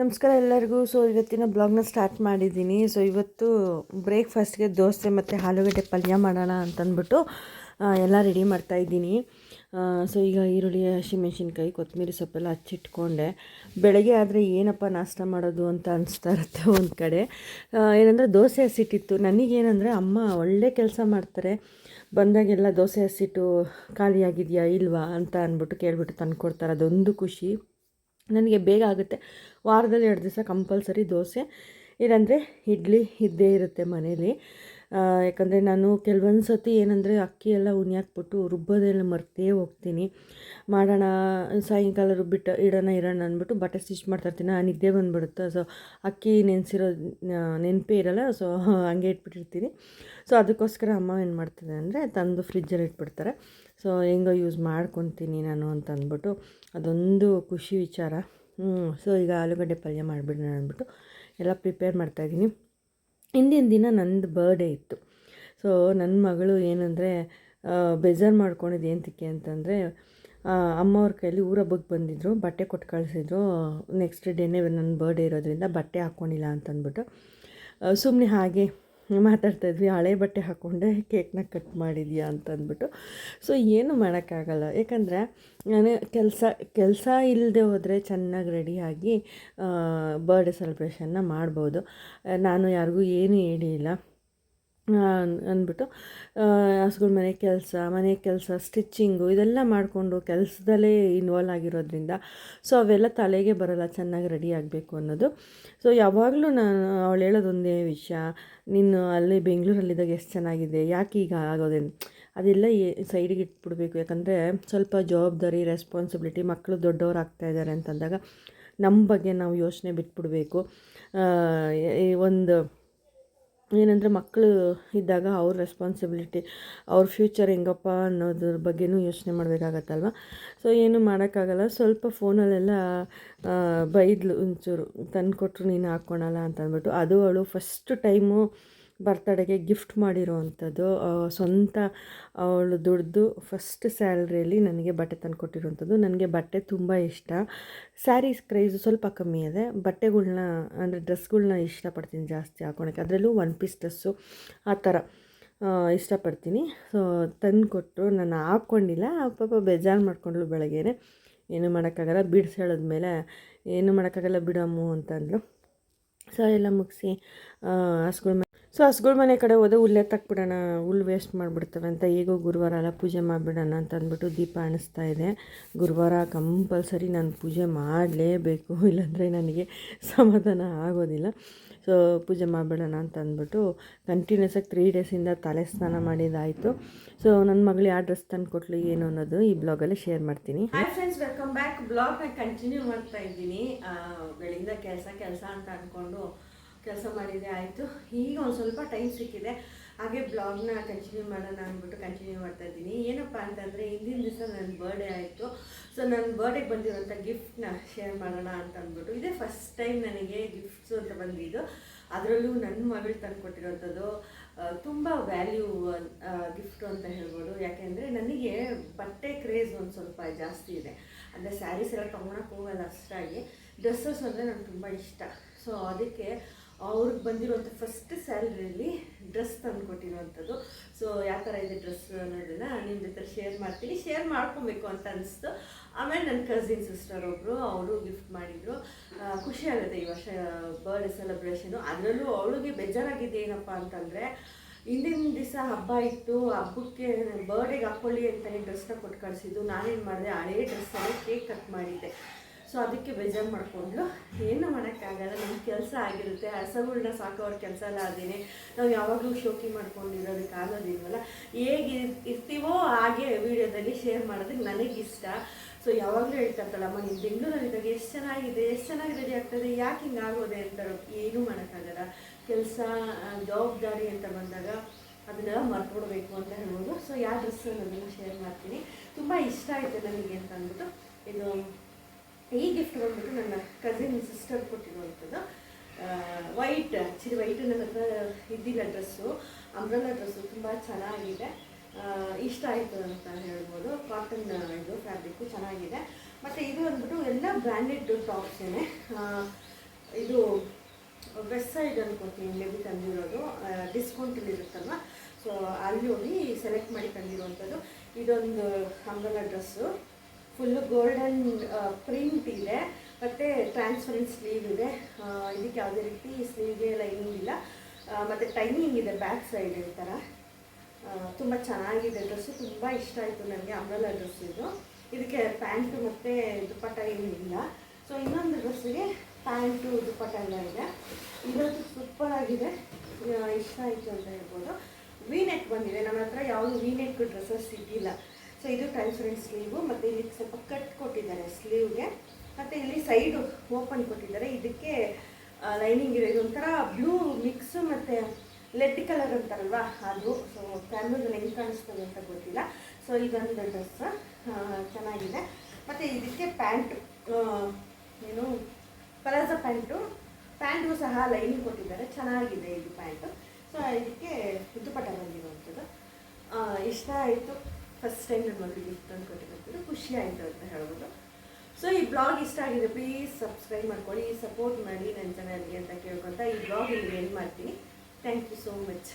ನಮಸ್ಕಾರ ಎಲ್ಲರಿಗೂ. ಸೊ ಇವತ್ತಿನ ಬ್ಲಾಗ್ನ ಸ್ಟಾರ್ಟ್ ಮಾಡಿದ್ದೀನಿ. ಸೊ ಇವತ್ತು ಬ್ರೇಕ್ಫಾಸ್ಟ್ಗೆ ದೋಸೆ ಮತ್ತು ಆಲೂಗಡ್ಡೆ ಪಲ್ಯ ಮಾಡೋಣ ಅಂತಂದ್ಬಿಟ್ಟು ಎಲ್ಲ ರೆಡಿ ಮಾಡ್ತಾಯಿದ್ದೀನಿ ಸೊ ಈಗ ಈರುಳ್ಳಿ ಹಸಿಮೆಣ್ಸಿನ್ಕಾಯಿ ಕೊತ್ತಂಬರಿ ಸೊಪ್ಪೆಲ್ಲ ಹಚ್ಚಿಟ್ಕೊಂಡೆ. ಬೆಳಗ್ಗೆ ಆದರೆ ಏನಪ್ಪ ನಾಷ್ಟ ಮಾಡೋದು ಅಂತ ಅನಿಸ್ತಾ ಇರುತ್ತೆ ಒಂದು ಕಡೆ. ಏನಂದರೆ ದೋಸೆ ಹಸಿಟ್ಟಿತ್ತು. ನನಗೇನಂದರೆ ಅಮ್ಮ ಒಳ್ಳೆ ಕೆಲಸ ಮಾಡ್ತಾರೆ. ಬಂದಾಗೆಲ್ಲ ದೋಸೆ ಹಸಿಟ್ಟು ಖಾಲಿಯಾಗಿದೆಯಾ ಇಲ್ವಾ ಅಂತ ಅಂದ್ಬಿಟ್ಟು ಕೇಳಿಬಿಟ್ಟು ತಂದು ಕೊಡ್ತಾರೆ ಅದೊಂದು ಖುಷಿ. ನನಗೆ ಬೇಗ ಆಗುತ್ತೆ. ವಾರದಲ್ಲಿ ಎರಡು ದಿವಸ ಕಂಪಲ್ಸರಿ ದೋಸೆ, ಇಲ್ಲಾಂದರೆ ಇಡ್ಲಿ ಇದ್ದೇ ಇರುತ್ತೆ ಮನೇಲಿ. ಯಾಕಂದರೆ ನಾನು ಕೆಲವೊಂದು ಸತಿ ಏನಂದರೆ ಅಕ್ಕಿ ಎಲ್ಲ ಉಣಿಯಾಕ್ಬಿಟ್ಟು ರುಬ್ಬೋದೆಲ್ಲ ಮರ್ತೇ ಹೋಗ್ತೀನಿ. ಮಾಡೋಣ, ಸಾಯಂಕಾಲ ರುಬ್ಬಿಟ್ಟು ಇಡೋಣ, ಇರೋಣ ಅಂದ್ಬಿಟ್ಟು ಬಟ್ಟೆ ಸ್ಟಿಚ್ ಮಾಡ್ತಾಯಿರ್ತೀನಿ ನಿದ್ದೆ ಬಂದುಬಿಡುತ್ತೆ. ಸೊ, ಅಕ್ಕಿ ನೆನೆಸಿರೋ ನೆನಪೇ ಇರಲ್ಲ, ಸೊ, ಹಂಗೆ ಇಟ್ಬಿಟ್ಟಿರ್ತೀನಿ. ಸೊ, ಅದಕ್ಕೋಸ್ಕರ ಅಮ್ಮ ಏನು ಮಾಡ್ತಾರೆ ಅಂದರೆ ತಂದು ಫ್ರಿಜ್ಜಲ್ಲಿ ಇಟ್ಬಿಡ್ತಾರೆ. ಸೊ ಹೆಂಗೋ ಯೂಸ್ ಮಾಡ್ಕೊತೀನಿ ನಾನು ಅಂತ ಅಂದ್ಬಿಟ್ಟು ಅದೊಂದು ಖುಷಿ ವಿಚಾರ. ಸೊ ಈಗ ಆಲೂಗಡ್ಡೆ ಪಲ್ಯ ಮಾಡಿಬಿಡೋಣ ಅಂದ್ಬಿಟ್ಟು ಎಲ್ಲ ಪ್ರಿಪೇರ್ ಮಾಡ್ತಾಯಿದ್ದೀನಿ ಹಿಂದಿನ ದಿನ ನಂದು ಬರ್ಡೇ ಇತ್ತು. ಸೊ ನನ್ನ ಮಗಳು ಏನಂದರೆ ಬೇಜಾರು ಮಾಡ್ಕೊಂಡಿದ್ದು ಏನಕ್ಕೆ ಅಂತಂದರೆ ಅಮ್ಮವ್ರ ಕೈಯಲ್ಲಿ ಊರ ಹಬ್ಬಕ್ಕೆ ಬಂದಿದ್ದರು ಬಟ್ಟೆ ಕೊಟ್ಟು ಕಳಿಸಿದ್ರು. ನೆಕ್ಸ್ಟ್ ಡೇನೇ ನನ್ನ ಬರ್ಡೇ ಇರೋದ್ರಿಂದ ಬಟ್ಟೆ ಹಾಕ್ಕೊಂಡಿಲ್ಲ ಅಂತಂದ್ಬಿಟ್ಟು ಸುಮ್ಮನೆ ಹಾಗೆ ಮಾತಾಡ್ತಾ ಇದ್ವಿ ಹಳೆ ಬಟ್ಟೆ ಹಾಕ್ಕೊಂಡೆ ಕೇಕ್ನ ಕಟ್ ಮಾಡಿದ್ಯಾ? ಅಂತಂದ್ಬಿಟ್ಟು. ಸೊ ಏನು ಮಾಡೋಕ್ಕಾಗಲ್ಲ. ಯಾಕಂದರೆ, ನಾನು ಕೆಲಸ ಕೆಲಸ ಇಲ್ಲದೆ ಹೋದರೆ ಚೆನ್ನಾಗಿ ರೆಡಿಯಾಗಿ ಬರ್ಡೇ ಸೆಲೆಬ್ರೇಷನ್ನ ಮಾಡ್ಬೋದು. ನಾನು ಯಾರಿಗೂ ಏನೂ ಹೇಳಿಲ್ಲ. ಅಂದ್ಬಿಟ್ಟು ಹಸುಗಳ ಮನೆ ಕೆಲಸ ಮನೆ ಕೆಲಸ, ಸ್ಟಿಚ್ಚಿಂಗು, ಇದೆಲ್ಲ ಮಾಡಿಕೊಂಡು ಕೆಲಸದಲ್ಲೇ ಇನ್ವಾಲ್ವ್ ಆಗಿರೋದ್ರಿಂದ ಸೊ ಅವೆಲ್ಲ ತಲೆಗೆ ಬರೋಲ್ಲ, ಚೆನ್ನಾಗಿ ರೆಡಿ ಆಗಬೇಕು ಅನ್ನೋದು. ಸೊ ಯಾವಾಗಲೂ ನಾನು, ಅವಳು ಹೇಳೋದೊಂದೇ ವಿಷಯ, ನೀನು ಅಲ್ಲಿ ಬೆಂಗಳೂರಲ್ಲಿದ್ದಾಗ ಎಷ್ಟು ಚೆನ್ನಾಗಿದೆ, ಯಾಕೆ ಈಗ ಆಗೋದೇನು ಅದೆಲ್ಲ ಸೈಡಿಗೆ ಇಟ್ಬಿಡ್ಬೇಕು, ಯಾಕಂದರೆ ಸ್ವಲ್ಪ ಜವಾಬ್ದಾರಿ ರೆಸ್ಪಾನ್ಸಿಬಿಲಿಟಿ ಮಕ್ಕಳು ದೊಡ್ಡವ್ರು ಆಗ್ತಾ ಇದ್ದಾರೆ ಅಂತಂದಾಗ ನಮ್ಮ ಬಗ್ಗೆ ನಾವು ಯೋಚನೆ ಬಿಟ್ಬಿಡ್ಬೇಕು. ಒಂದು ಏನಂದರೆ ಮಕ್ಕಳು ಇದ್ದಾಗ ಅವ್ರ ರೆಸ್ಪಾನ್ಸಿಬಿಲಿಟಿ ಅವ್ರ ಫ್ಯೂಚರ್ ಹೆಂಗಪ್ಪ ಅನ್ನೋದ್ರ ಬಗ್ಗೆನೂ ಯೋಚನೆ ಮಾಡಬೇಕಾಗತ್ತಲ್ವ? ಸೊ ಏನು ಮಾಡೋಕ್ಕಾಗಲ್ಲ. ಸ್ವಲ್ಪ ಫೋನಲ್ಲೆಲ್ಲ ಬೈದ್ಲು ಒಂಚೂರು ತಂದು ಕೊಟ್ಟರು ನೀನು ಹಾಕ್ಕೊಳಲ್ಲ ಅಂತ ಅಂದ್ಬಿಟ್ಟು ಅದು ಅವಳು ಫಸ್ಟ್ ಟೈಮು ಬರ್ತಡೆಗೆ ಗಿಫ್ಟ್ ಮಾಡಿರೋ ಅಂಥದ್ದು ಸ್ವಂತ ಅವಳು ದುಡ್ದು ಫಸ್ಟ್ ಸ್ಯಾಲ್ರಿಯಲ್ಲಿ ನನಗೆ ಬಟ್ಟೆ ತಂದು ಕೊಟ್ಟಿರೋವಂಥದ್ದು. ನನಗೆ ಬಟ್ಟೆ ತುಂಬ ಇಷ್ಟ. ಸ್ಯಾರೀಸ್ ಕ್ರೈಸು ಸ್ವಲ್ಪ ಕಮ್ಮಿ ಇದೆ. ಬಟ್ಟೆಗಳ್ನ, ಅಂದರೆ ಡ್ರೆಸ್ಗಳ್ನ ಇಷ್ಟಪಡ್ತೀನಿ ಜಾಸ್ತಿ ಹಾಕೊಳಕ್ಕೆ. ಅದರಲ್ಲೂ ಒನ್ ಪೀಸ್ ಡ್ರೆಸ್ಸು ಆ ಥರ ಇಷ್ಟಪಡ್ತೀನಿ. ಸೊ ತಂದು ಕೊಟ್ಟರು ನಾನು ಹಾಕ್ಕೊಂಡಿಲ್ಲ. ಪಾಪ ಬೇಜಾರು ಮಾಡ್ಕೊಂಡ್ಳು ಬೆಳಗ್ಗೆನೆ. ಏನು ಮಾಡೋಕ್ಕಾಗಲ್ಲ. ಬಿಡ್ಸಿ ಹೇಳಿದ್ಮೇಲೆ, ಏನು ಮಾಡೋಕ್ಕಾಗಲ್ಲ ಬಿಡಮ್ಮು ಅಂತಂದ್ಲು. ಸೊ ಎಲ್ಲ ಮುಗಿಸಿ ಹಸ್ಗಳ ಸೊ ಹಸುಗಳ ಮನೆ ಕಡೆ ಹೋದೆ ಹುಲ್ಲೇ ತಕ್ಬಿಡೋಣ ಹುಲ್ಲು ವೇಸ್ಟ್ ಮಾಡಿಬಿಡ್ತವೆ ಅಂತ ಹೇಗೋ ಗುರುವಾರ ಎಲ್ಲ ಪೂಜೆ ಮಾಡಿಬಿಡೋಣ ಅಂತ ಅಂದ್ಬಿಟ್ಟು ದೀಪ ಅಣಿಸ್ತಾ ಇದೆ. ಗುರುವಾರ ಕಂಪಲ್ಸರಿ ನಾನು ಪೂಜೆ ಮಾಡಲೇಬೇಕು, ಇಲ್ಲಾಂದರೆ ನನಗೆ ಸಮಾಧಾನ ಆಗೋದಿಲ್ಲ. ಸೊ ಪೂಜೆ ಮಾಡಿಬಿಡೋಣ ಅಂತ ಅಂದ್ಬಿಟ್ಟು ಕಂಟಿನ್ಯೂಸ್ ಆಗಿ ತ್ರೀ ಡೇಸಿಂದ ತಲೆ ಸ್ನಾನ ಮಾಡಿದ್ದಾಯಿತು ಸೊ ನನ್ನ ಮಗಳು ಯಾವ ಡ್ರೆಸ್ ತಂದು ಕೊಟ್ಲು ಏನು ಅನ್ನೋದು ಈ ಬ್ಲಾಗಲ್ಲಿ ಶೇರ್ ಮಾಡ್ತೀನಿ. ಹಾಯ್ ಫ್ರೆಂಡ್ಸ್ ವೆಲ್ಕಮ್ ಬ್ಯಾಕ್ ಬ್ಲಾಗ್ನ ಕಂಟಿನ್ಯೂ ಮಾಡ್ತಾ ಇದ್ದೀನಿ. ಬೆಳಿಗ್ಗೆ ಕೆಲಸ ಕೆಲಸ ಅಂತ ಅಂದ್ಕೊಂಡು ಕೆಲಸ ಮಾಡಿದೆ, ಆಯಿತು. ಈಗ ಒಂದು ಸ್ವಲ್ಪ ಟೈಮ್ ಸಿಕ್ಕಿದೆ. ಹಾಗೆ ಬ್ಲಾಗ್ನ ಕಂಟಿನ್ಯೂ ಮಾಡೋಣ ಅಂದ್ಬಿಟ್ಟು ಕಂಟಿನ್ಯೂ ಮಾಡ್ತಾ ಇದ್ದೀನಿ. ಏನಪ್ಪ ಅಂತಂದರೆ, ಹಿಂದಿನ ದಿವಸ ನನ್ನ ಬರ್ಡೇ ಆಯಿತು. ಸೊ ನನ್ನ ಬರ್ಡೇಗೆ ಬಂದಿರೋಂಥ ಗಿಫ್ಟ್ನ ಶೇರ್ ಮಾಡೋಣ ಅಂತ ಅಂದ್ಬಿಟ್ಟು. ಇದೇ ಫಸ್ಟ್ ಟೈಮ್ ನನಗೆ ಗಿಫ್ಟ್ಸ್ ಅಂತ ಬಂದಿದ್ದು. ಅದರಲ್ಲೂ ನನ್ನ ಮಗಳು ತಂದು ಕೊಟ್ಟಿರೋಂಥದ್ದು ತುಂಬ ವ್ಯಾಲ್ಯೂ ಗಿಫ್ಟು ಅಂತ ಹೇಳ್ಬೋದು. ಯಾಕೆಂದರೆ, ನನಗೆ ಬಟ್ಟೆ ಕ್ರೇಜ್ ಒಂದು ಸ್ವಲ್ಪ ಜಾಸ್ತಿ ಇದೆ. ಅಂದರೆ ಸ್ಯಾರೀಸ್ ಎಲ್ಲ ತೊಗೊಳಕ್ಕೆ ಹೋಗಲ್ಲ ಅಷ್ಟಾಗಿ. ಡ್ರೆಸ್ಸಸ್ ಅಂದರೆ ನನಗೆ ತುಂಬ ಇಷ್ಟ. ಸೊ ಅದಕ್ಕೆ ಅವ್ರಿಗೆ ಬಂದಿರುವಂಥ ಫಸ್ಟ್ ಸ್ಯಾಲ್ರಿಯಲ್ಲಿ ಡ್ರೆಸ್ ತಂದು ಕೊಟ್ಟಿರುವಂಥದ್ದು ಸೊ ಯಾವ ಥರ ಇದೆ ಡ್ರೆಸ್ ಅನ್ನೋದನ್ನು ನಿಮ್ಮ ಜೊತೆ ಶೇರ್ ಮಾಡ್ತೀನಿ. ಶೇರ್ ಮಾಡ್ಕೊಬೇಕು ಅಂತ ಅನಿಸ್ತು. ಆಮೇಲೆ ನನ್ನ ಕಸಿನ್ ಸಿಸ್ಟರ್ ಒಬ್ಬರು ಅವರು ಗಿಫ್ಟ್ ಮಾಡಿದರು. ಖುಷಿ ಆಗುತ್ತೆ ಈ ವರ್ಷ ಬರ್ಡೇ ಸೆಲೆಬ್ರೇಷನು ಅದರಲ್ಲೂ ಅವಳಿಗೆ ಬೇಜಾರಾಗಿದೆ ಏನಪ್ಪ ಅಂತಂದರೆ, ಹಿಂದಿನ ದಿವಸ ಹಬ್ಬ ಇತ್ತು, ಹಬ್ಬಕ್ಕೆ ಬರ್ಡೇಗೆ ಹಾಕ್ಕೊಳ್ಳಿ ಅಂತಲೇ ಡ್ರೆಸ್ನ ಕೊಟ್ಟು ಕಳಿಸಿದ್ದು. ನಾನೇನು ಮಾಡಿದೆ, ಹಳೇ ಡ್ರೆಸ್ಸಲ್ಲಿ ಕೇಕ್ ಕಟ್ ಮಾಡಿದ್ದೆ. ಸೊ ಅದಕ್ಕೆ ಬೇಜಾರು ಮಾಡಿಕೊಂಡು ಏನು ಮಾಡೋಕ್ಕಾಗಲ್ಲ ನಮ್ಮ ಕೆಲಸ ಆಗಿರುತ್ತೆ ಹಸಗಳನ್ನ ಸಾಕೋರ ಕೆಲಸ ಎಲ್ಲ ಅದೇನೆ. ನಾವು ಯಾವಾಗಲೂ ಶೋಕಿ ಮಾಡ್ಕೊಂಡಿರೋದಕ್ಕೆ ಆಗೋದಿಲ್ವಲ್ಲ? ಹೇಗೆ ಇರ್- ಇರ್ತೀವೋ ಹಾಗೆ ವಿಡಿಯೋದಲ್ಲಿ ಶೇರ್ ಮಾಡೋದಕ್ಕೆ ನನಗಿಷ್ಟ ಸೊ ಯಾವಾಗಲೂ ಹೇಳ್ತಾರಲ್ಲ, ಅಮ್ಮ ಬೆಂಗಳೂರಲ್ಲಿ ಇದ್ದಾಗ ಎಷ್ಟು ಚೆನ್ನಾಗಿದೆ, ಎಷ್ಟು ಚೆನ್ನಾಗಿ ರೆಡಿ ಆಗ್ತದೆ, ಯಾಕೆ ಹಿಂಗೆ ಆಗೋದೆ? ಅಂತಾರೆ. ಏನೂ ಮಾಡೋಕ್ಕಾಗಲ್ಲ. ಕೆಲಸ ಜವಾಬ್ದಾರಿ ಅಂತ ಬಂದಾಗ ಅದನ್ನೆಲ್ಲ ಮರ್ತ್ಬಿಡ್ಬೇಕು ಅಂತ ಹೇಳ್ಬೋದು. ಸೊ ಯಾವ ಡ್ರೆಸ್ ಅನ್ನೋದನ್ನು ಶೇರ್ ಮಾಡ್ತೀನಿ. ತುಂಬ ಇಷ್ಟ ಆಯಿತು ನನಗೆ ಅಂತ ಅಂದ್ಬಿಟ್ಟು ಇದು ಈ ಗಿಫ್ಟ್ ಬಂದ್ಬಿಟ್ಟು ನನ್ನ ಕಸಿನ್ ಸಿಸ್ಟರ್ ಕೊಟ್ಟಿರುವಂಥದ್ದು. ವೈಟ್ ಆ್ಯಕ್ಚುಲಿ ವೈಟ್ ನನ್ನ ಹತ್ರ ಇದ್ದಿಲ್ಲ ಡ್ರೆಸ್ಸು ಅಂಬ್ರಲ್ಲ ಡ್ರೆಸ್ಸು ತುಂಬ ಚೆನ್ನಾಗಿದೆ. ಇಷ್ಟ ಆಯಿತು ಅಂತ ಹೇಳ್ಬೋದು. ಕಾಟನ್ ಇದು ಫ್ಯಾಬ್ರಿಕ್ಕು ಚೆನ್ನಾಗಿದೆ. ಮತ್ತು ಇದು ಅಂದ್ಬಿಟ್ಟು ಎಲ್ಲ ಬ್ರ್ಯಾಂಡೆಡ್ ಟಾಪ್ಸೇನೆ ಅನ್ಕೋತೀನಿ ಮೆಬಿ ತಂದಿರೋದು. ಡಿಸ್ಕೌಂಟಲ್ಲಿ ಇರುತ್ತಲ್ವ? ಸೊ ಅಲ್ಲಿ ಹೋಗಿ ಸೆಲೆಕ್ಟ್ ಮಾಡಿ ತಂದಿರುವಂಥದ್ದು. ಇದೊಂದು umbrella dress full golden print ಇದೆ. ಮತ್ತು ಟ್ರಾನ್ಸ್ಪರೆಂಟ್ ಸ್ಲೀವ್ ಇದೆ. ಇದಕ್ಕೆ ಯಾವುದೇ ರೀತಿ ಸ್ಲೀವ್ಗೆ ಲೈನಿಂಗ್ ಇಲ್ಲ. ಮತ್ತು ಟೈಮಿಂಗ್ ಇದೆ ಬ್ಯಾಕ್ ಸೈಡ್ ಈ ಥರ ತುಂಬ ಚೆನ್ನಾಗಿದೆ ಡ್ರೆಸ್ಸು ತುಂಬ ಇಷ್ಟ ಆಯಿತು ನನಗೆ ಅಂಬ್ರೆಲಾ ಡ್ರೆಸ್ ಇದು. ಇದಕ್ಕೆ ಪ್ಯಾಂಟು ಮತ್ತು ದುಪ್ಪಟ್ಟ ಏನೂ ಇಲ್ಲ. ಸೊ ಇನ್ನೊಂದು ಡ್ರೆಸ್ಸಿಗೆ ಪ್ಯಾಂಟು ದುಪ್ಪಟ್ಟ ಎಲ್ಲ ಇದೆ. ಇದೊಂದು ಸೂಪರ್ ಆಗಿದೆ. ಇಷ್ಟ ಆಯಿತು ಅಂತ ಹೇಳ್ಬೋದು. ವಿ ನೆಕ್ ಬಂದಿದೆ. ನಮ್ಮ ಹತ್ರ ಯಾವುದು ವಿ ನೆಕ್ ಡ್ರೆಸ್ಸಸ್ ಸಿಕ್ಕಿಲ್ಲ ಸೊ ಇದು ಟ್ರಾನ್ಸ್ಪರೆಂಟ್ ಸ್ಲೀವು ಮತ್ತು ಇಲ್ಲಿ ಸ್ವಲ್ಪ ಕಟ್ ಕೊಟ್ಟಿದ್ದಾರೆ ಸ್ಲೀವ್ಗೆ ಮತ್ತು ಇಲ್ಲಿ ಸೈಡು ಓಪನ್ ಕೊಟ್ಟಿದ್ದಾರೆ. ಇದಕ್ಕೆ ಲೈನಿಂಗ್ ಇದೆ ಒಂಥರ ಬ್ಲೂ ಮಿಕ್ಸ್ ಮತ್ತು ಲೆಡ್ ಕಲರ್ ಅಂತಾರಲ್ವಾ? ಅದು. ಸೊ ಕ್ಯಾಮ್ರದಲ್ಲಿ ಹೆಂಗೆ ಕಾಣಿಸ್ತದೆ ಅಂತ ಗೊತ್ತಿಲ್ಲ. ಸೊ ಇದೊಂದು ಡ್ರೆಸ್ ಚೆನ್ನಾಗಿದೆ. ಮತ್ತು ಇದಕ್ಕೆ ಪ್ಯಾಂಟು ಏನು ಪಲಾಜ ಪ್ಯಾಂಟು ಪ್ಯಾಂಟು ಸಹ ಲೈನಿಂಗ್ ಕೊಟ್ಟಿದ್ದಾರೆ. ಚೆನ್ನಾಗಿದೆ ಇದು ಪ್ಯಾಂಟು ಸೊ ಇದಕ್ಕೆ ದುಪ್ಪಟ್ಟ ಬಂದಿರುವಂಥದ್ದು. ಇಷ್ಟ ಆಯಿತು ಫಸ್ಟ್ ಟೈಮ್ ನನ್ನ ಮಗಳಿಗೆ ಗಿಫ್ಟ್ ತಂದು ಕೊಟ್ಟಿರುವಂಥದ್ದು ಖುಷಿ ಆಯಿತು ಅಂತ ಹೇಳ್ಬೋದು. ಸೊ ಈ ಬ್ಲಾಗ್ ಇಷ್ಟ ಆಗಿದೆ ಪ್ಲೀಸ್ ಸಬ್ಸ್ಕ್ರೈಬ್ ಮಾಡ್ಕೊಳ್ಳಿ ಸಪೋರ್ಟ್ ಮಾಡಿ ನನ್ನ ಚಾನಲ್ಗೆ ಅಂತ ಕೇಳ್ಕೊತ ಈ ಬ್ಲಾಗ್ ಇಲ್ಲಿ ಎಂಡ್ ಮಾಡ್ತೀನಿ. Thank you so much